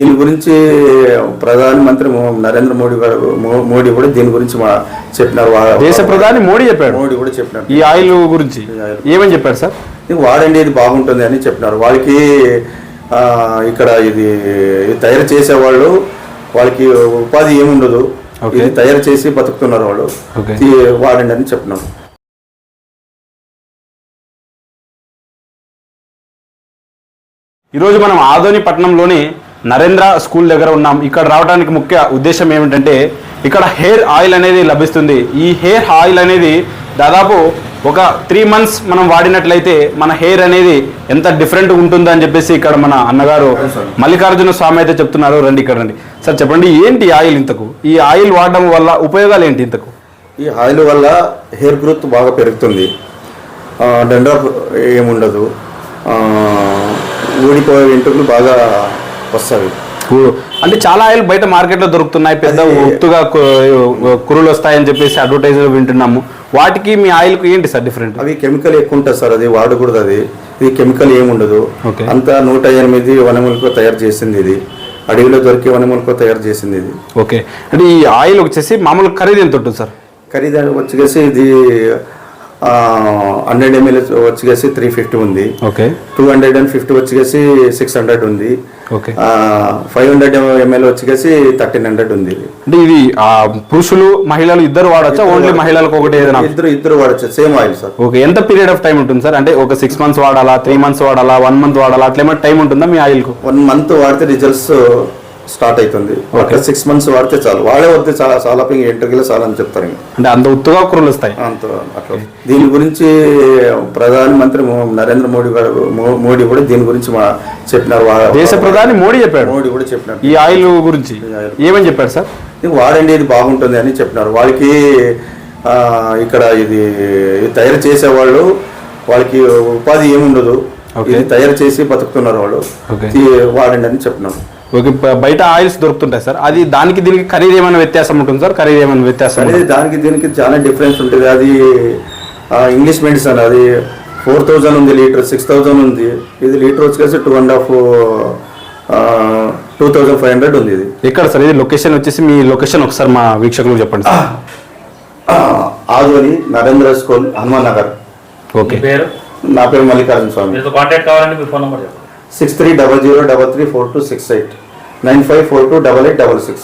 దీని గురించి ప్రధాని మంత్రి మో- నరేంద్ర మోడీ గారు మోడీ కూడా దీని గురించి చెప్పినారు. దేశ ప్రధాని మోడీ చెప్పాడు. మోడీ కూడా చెప్పినారు. ఈ ఆయిల్ గురించి. ఏమని చెప్పారు సార్? ఇది వాడండి ఇది బాగుంటుంది అని చెప్పినారు. వాళ్ళకి ఇక్కడ ఇది తయారు చేసేవాళ్ళు వాళ్ళకి ఉపాధి ఏముండదు. ఇది తయారు చేసి బతుకుతున్నారు వాళ్ళు. వాడండి అని చెప్పినారు. ఈరోజు మనం ఆదోని పట్టణంలోని నరేంద్ర స్కూల్ దగ్గర ఉన్నాం. ఇక్కడ రావడానికి ముఖ్య ఉద్దేశం ఏమిటంటే ఇక్కడ హెయిర్ ఆయిల్ అనేది లభిస్తుంది. ఈ హెయిర్ ఆయిల్ అనేది దాదాపు ఒక త్రీ మంత్స్ మనం వాడినట్లయితే మన హెయిర్ అనేది ఎంత డిఫరెంట్ ఉంటుందని చెప్పేసి ఇక్కడ మన అన్నగారు మల్లికార్జున స్వామి అయితే చెప్తున్నారు. రండి ఇక్కడ రండి. సార్ చెప్పండి ఏంటి ఆయిల్ ఇంతకు? ఈ ఆయిల్ వాడడం వల్ల ఉపయోగాలు ఏంటి ఇంతకు? ఈ ఆయిల్ వల్ల హెయిర్ గ్రోత్ బాగా పెరుగుతుంది. డండ్రఫ్ ఏముండదు. ఊడిపోయే వెంట్రుకలు బాగా వస్తాయి కు- అంటే చాలా ఆయిల్ బయట మార్కెట్లో దొరుకుతున్నాయి. పెద్ద ఒత్తుగా కురులు వస్తాయని చెప్పేసి అడ్వర్టైజ్ వింటున్నాము. వాటికి మీ ఆయిల్కి ఏంటి సార్ డిఫరెంట్? అవి కెమికల్ ఎక్కువ ఉంటుంది సార్ అది వాడకూడదు అది. ఇది కెమికల్ ఏముండదు. అంతా నూట ఎనిమిది వనములతో తయారు చేసింది ఇది. అడవిలో దొరికే వనములతో తయారు చేసింది ఇది. ఓకే. అంటే ఈ ఆయిల్ వచ్చేసి మామూలు ఖరీదు ఎంత ఉంటుంది సార్? ఖరీదు వచ్చేసి ఇది హండ్రెడ్ ఎంఎల్ వచ్చేసి త్రీ ఫిఫ్టీ ఉంది. Okay. Two hundred and fifty వచ్చేసి సిక్స్ హండ్రెడ్ ఉంది. ఫైవ్ హండ్రెడ్ ఎంఎల్ వచ్చేసి థర్టీన్ హండ్రెడ్ ఉంది. ఇది. అంటే ఇది పురుషులు మహిళలు ఇద్దరు వాడచ్చా? ఓన్లీ మహిళలకు ఒకటి ఏదైనా? ఇద్దరు ఇద్దరు వాడచ్చు. సేమ్ ఆయిల్ సార్ ఓకే ఎంత పీరియడ్ ఆఫ్ టైం ఉంటుంది సార్ అంటే ఒక సిక్స్ మంత్స్ వాడాలా త్రీ మంత్స్ వాడాలా వన్ మంత్ వాడాలా అట్లా ఏమైనా టైం ఉంటుందా మీ ఆయిల్కు వన్ మంత్ వాడితే రిజల్ట్స్ స్టార్ట్ అవుతుంది ఒక సిక్స్ మంత్స్ వాడితే చాలు. వాడే వద్ద చాలా చాలా ఎంటర్కిలో చాలా అని చెప్తారు ఇంకా. అంటే అంత ఉత్తుగా కురులు వస్తాయి. అంత అట్లా. దీని గురించి ప్రధాని మంత్రి మో- నరేంద్ర మోడీ గారు మోడీ కూడా దీని గురించి మా చెప్పినారు. దేశ ప్రధాని మోడీ చెప్పాడు. మోడీ కూడా చెప్పినారు. ఈ ఆయిల్ గురించి. ఏమని చెప్పారు సార్? ఇది వాడండి ఇది బాగుంటుంది అని చెప్పినారు. వాళ్ళకి ఇక్కడ ఇది తయారు చేసేవాళ్ళు వాళ్ళకి ఉపాధి ఏముండదు. ఇది తయారు చేసి బతుకుతున్నారు వాళ్ళు. వాడండి అని చెప్పినారు. ఓకే బయట ఆయిల్స్ దొరుకుతుంటాయి సార్. అది దానికి దీనికి ఖరీదు ఏమైనా వ్యత్యాసం ఉంటుంది సార్? ఖరీదు ఏమైనా వ్యత్యాసం అనేది దానికి దీనికి చాలా డిఫరెన్స్ ఉంటుంది. అది ఆ, ఇంగ్లీష్ మెడిసిన్ అది ఫోర్ థౌజండ్ ఉంది లీటర్ సిక్స్ థౌజండ్ ఉంది. ఇది లీటర్ వచ్చేసి two and half two thousand five hundred ఉంది ఇది. ఎక్కడ సార్? ఇది లొకేషన్ వచ్చేసి మీ లొకేషన్ ఒకసారి మా వీక్షకులకు చెప్పండి సార్. ఆ, ఆదోని నరేంద్ర స్కూల్ హనుమాన్ నగర్. ఓకే. పేరు? నా పేరు మల్లికార్జున స్వామి. కావాలంటే మీ ఫోన్ నెంబర్ చెప్పండి. Six three double zero double three four two six eight. Nine five four two double eight double six.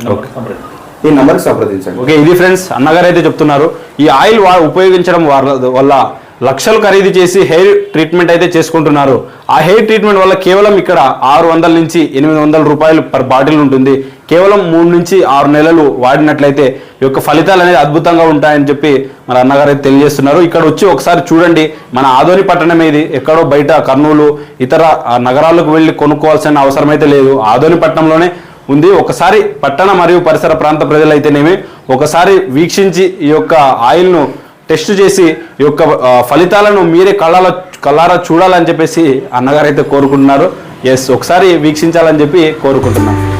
ఈ నెంబర్ సంప్రదించండి. ఈ నెంబర్కి సంప్రదించండి. ఓకే ఇది ఫ్రెండ్స్ అన్నగారు అయితే చెప్తున్నారు ఈ ఆయిల్ ఉపయోగించడం వల్ల- వల్ల లక్షలు ఖరీదు చేసి హెయిర్ ట్రీట్మెంట్ అయితే చేసుకుంటున్నారు. ఆ హెయిర్ ట్రీట్మెంట్ వల్ల కేవలం ఇక్కడ ఆరు వందల నుంచి ఎనిమిది వందల రూపాయలు పర్ బాటిల్ ఉంటుంది. కేవలం మూడు నుంచి ఆరు నెలలు వాడినట్లయితే ఈ యొక్క ఫలితాలు అనేది అద్భుతంగా ఉంటాయని చెప్పి మన అన్నగారు అయితే తెలియజేస్తున్నారు. ఇక్కడ వచ్చి ఒకసారి చూడండి మన ఆదోని పట్టణం ఇది ఎక్కడో బయట కర్నూలు ఇతర నగరాలకు వెళ్ళి కొనుక్కోవాల్సిన అవసరం అయితే లేదు. ఆదోని పట్టణంలోనే ఉంది. ఒకసారి పట్టణ మరియు పరిసర ప్రాంత ప్రజలైతేనేమి ఒకసారి వీక్షించి ఈ యొక్క ఆయిల్ను టెస్ట్ చేసి ఈ యొక్క ఫలితాలను మీరే కళ్ళాల కళ్ళారా చూడాలని చెప్పేసి అన్నగారు అయితే కోరుకుంటున్నారు. ఎస్ ఒకసారి వీక్షించాలని చెప్పి కోరుకుంటున్నాను